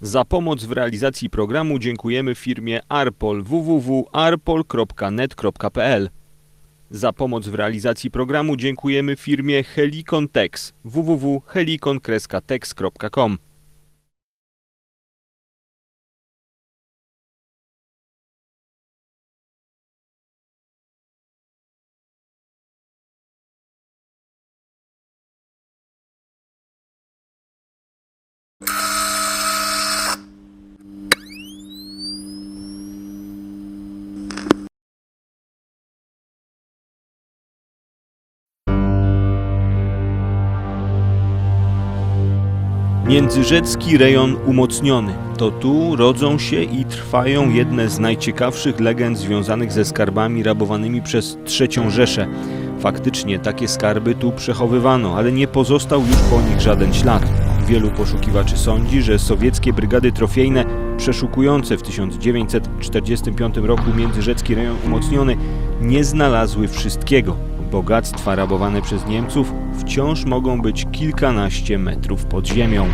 Za pomoc w realizacji programu dziękujemy firmie Arpol www.arpol.net.pl. Za pomoc w realizacji programu dziękujemy firmie Helicon Tex www.helicon-tex.com. Międzyrzecki rejon umocniony. To tu rodzą się i trwają jedne z najciekawszych legend związanych ze skarbami rabowanymi przez III Rzeszę. Faktycznie takie skarby tu przechowywano, ale nie pozostał już po nich żaden ślad. Wielu poszukiwaczy sądzi, że sowieckie brygady trofejne przeszukujące w 1945 roku międzyrzecki rejon umocniony nie znalazły wszystkiego. Bogactwa rabowane przez Niemców wciąż mogą być kilkanaście metrów pod ziemią.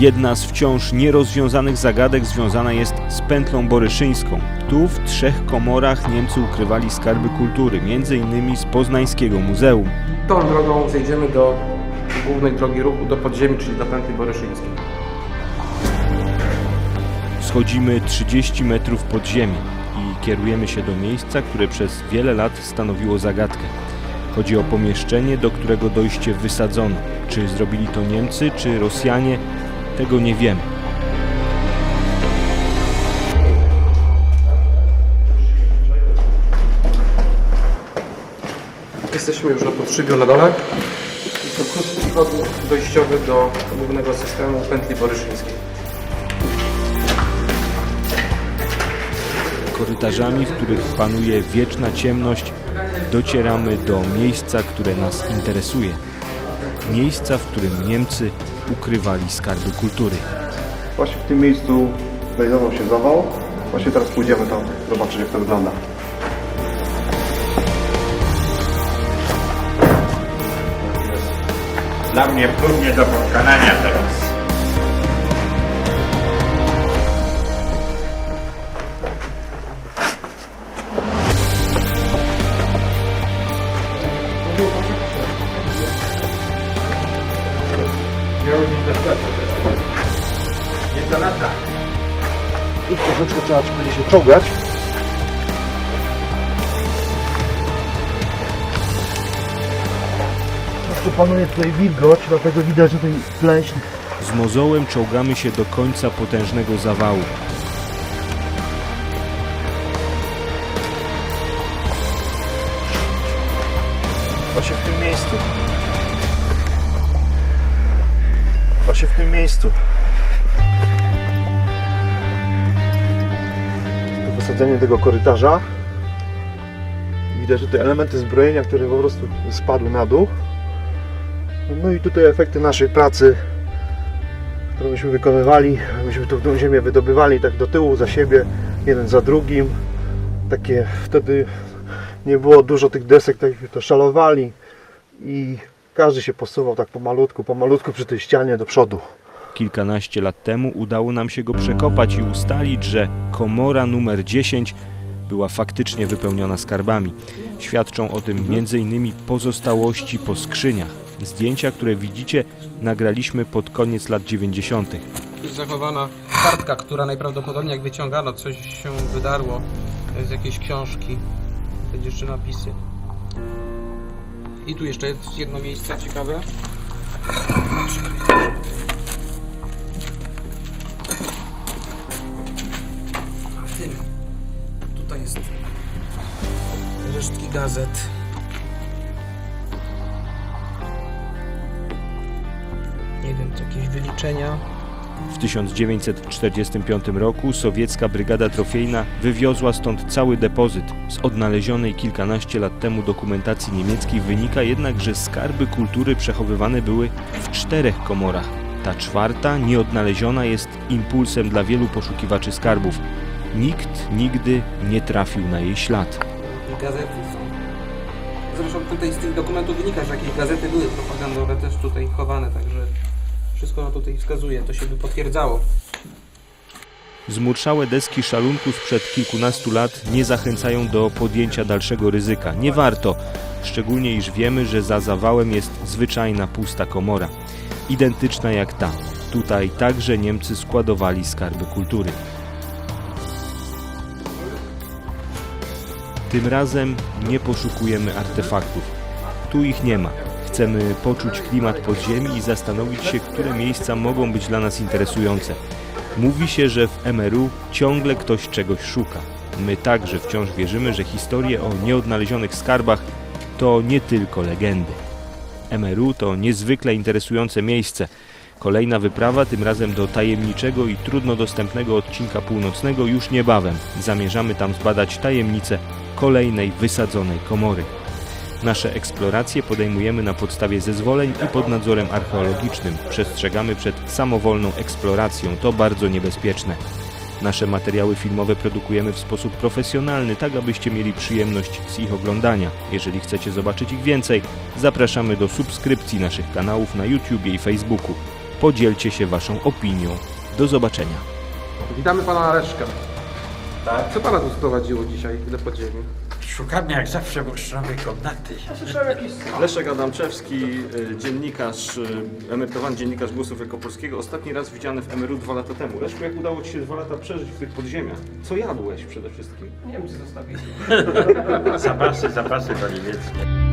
Jedna z wciąż nierozwiązanych zagadek związana jest z pętlą boryszyńską. Tu w trzech komorach Niemcy ukrywali skarby kultury, innymi z poznańskiego muzeum. Tą drogą zejdziemy do głównej drogi ruchu, do podziemi, czyli do pętli boryszyńskiej. Schodzimy 30 metrów pod ziemię kierujemy się do miejsca, które przez wiele lat stanowiło zagadkę. Chodzi o pomieszczenie, do którego dojście wysadzono. Czy zrobili to Niemcy, czy Rosjanie, tego nie wiemy. Jesteśmy już na podszybiu na dole. To krótki chod dojściowy do głównego systemu pętli boryszyńskiej. Korytarzami, w których panuje wieczna ciemność, docieramy do miejsca, które nas interesuje. Miejsca, w którym Niemcy ukrywali skarby kultury. Właśnie w tym miejscu znajdował się zawał. Właśnie teraz pójdziemy tam zobaczyć jak to wygląda. Dla mnie próg nie do pokonania teraz. Tu troszeczkę trzeba będzie się czołgać. Jeszcze panuje tutaj wilgoć, dlatego widać, że tutaj pleśń. Z mozołem czołgamy się do końca potężnego zawału. Właśnie w tym miejscu. Właśnie w tym miejscu. Wysadzenie tego korytarza. Widać tutaj elementy zbrojenia, które po prostu spadły na dół. No i tutaj efekty naszej pracy, którą myśmy wykonywali. Myśmy tu tą ziemię wydobywali tak do tyłu, za siebie, jeden za drugim. Takie wtedy nie było dużo tych desek, tak to szalowali i każdy się posuwał tak pomalutku, pomalutku przy tej ścianie do przodu. Kilkanaście lat temu udało nam się go przekopać i ustalić, że komora numer 10 była faktycznie wypełniona skarbami. Świadczą o tym m.in. pozostałości po skrzyniach. Zdjęcia, które widzicie, nagraliśmy pod koniec lat 90. Jest zachowana kartka, która najprawdopodobniej jak wyciągano, coś się wydarło z jakiejś książki. Będzie jeszcze napisy. I tu jeszcze jest jedno miejsce ciekawe. Jest resztki gazet. Nie wiem, jakieś wyliczenia. W 1945 roku sowiecka brygada trofejna wywiozła stąd cały depozyt. Z odnalezionej kilkanaście lat temu dokumentacji niemieckiej wynika jednak, że skarby kultury przechowywane były w czterech komorach. Ta czwarta, nieodnaleziona, jest impulsem dla wielu poszukiwaczy skarbów. Nikt nigdy nie trafił na jej ślad. Gazety są. Zresztą tutaj z tych dokumentów wynika, że jakieś gazety były propagandowe też tutaj chowane, także Wszystko na tutaj wskazuje, to się by potwierdzało. Zmurszałe deski szalunku sprzed kilkunastu lat nie zachęcają do podjęcia dalszego ryzyka. Nie warto, szczególnie iż wiemy, że za zawałem jest zwyczajna pusta komora, identyczna jak ta. Tutaj także Niemcy składowali skarby kultury. Tym razem nie poszukujemy artefaktów. Tu ich nie ma. Chcemy poczuć klimat podziemi i zastanowić się, które miejsca mogą być dla nas interesujące. Mówi się, że w MRU ciągle ktoś czegoś szuka. My także wciąż wierzymy, że historie o nieodnalezionych skarbach to nie tylko legendy. MRU to niezwykle interesujące miejsce. Kolejna wyprawa, tym razem do tajemniczego i trudno dostępnego odcinka północnego już niebawem. Zamierzamy tam zbadać tajemnicę kolejnej wysadzonej komory. Nasze eksploracje podejmujemy na podstawie zezwoleń i pod nadzorem archeologicznym. Przestrzegamy przed samowolną eksploracją, to bardzo niebezpieczne. Nasze materiały filmowe produkujemy w sposób profesjonalny, tak abyście mieli przyjemność z ich oglądania. Jeżeli chcecie zobaczyć ich więcej, zapraszamy do subskrypcji naszych kanałów na YouTube i Facebooku. Podzielcie się Waszą opinią. Do zobaczenia. Witamy pana Areszka. Tak. Co pana tu sprowadziło dzisiaj do podziemi? Szukamy jak zawsze bursztynowej komnaty. Leszek Adamczewski, y, dziennikarz, y, emerytowany dziennikarz Głosu Wielkopolskiego. Ostatni raz widziany w Emeru dwa lata temu. Leszku, jak udało Ci się dwa lata przeżyć w tych podziemiach? Co jadłeś przede wszystkim? Nie wiem, czy zostawili. Zapasy, zapasy do niemieckie.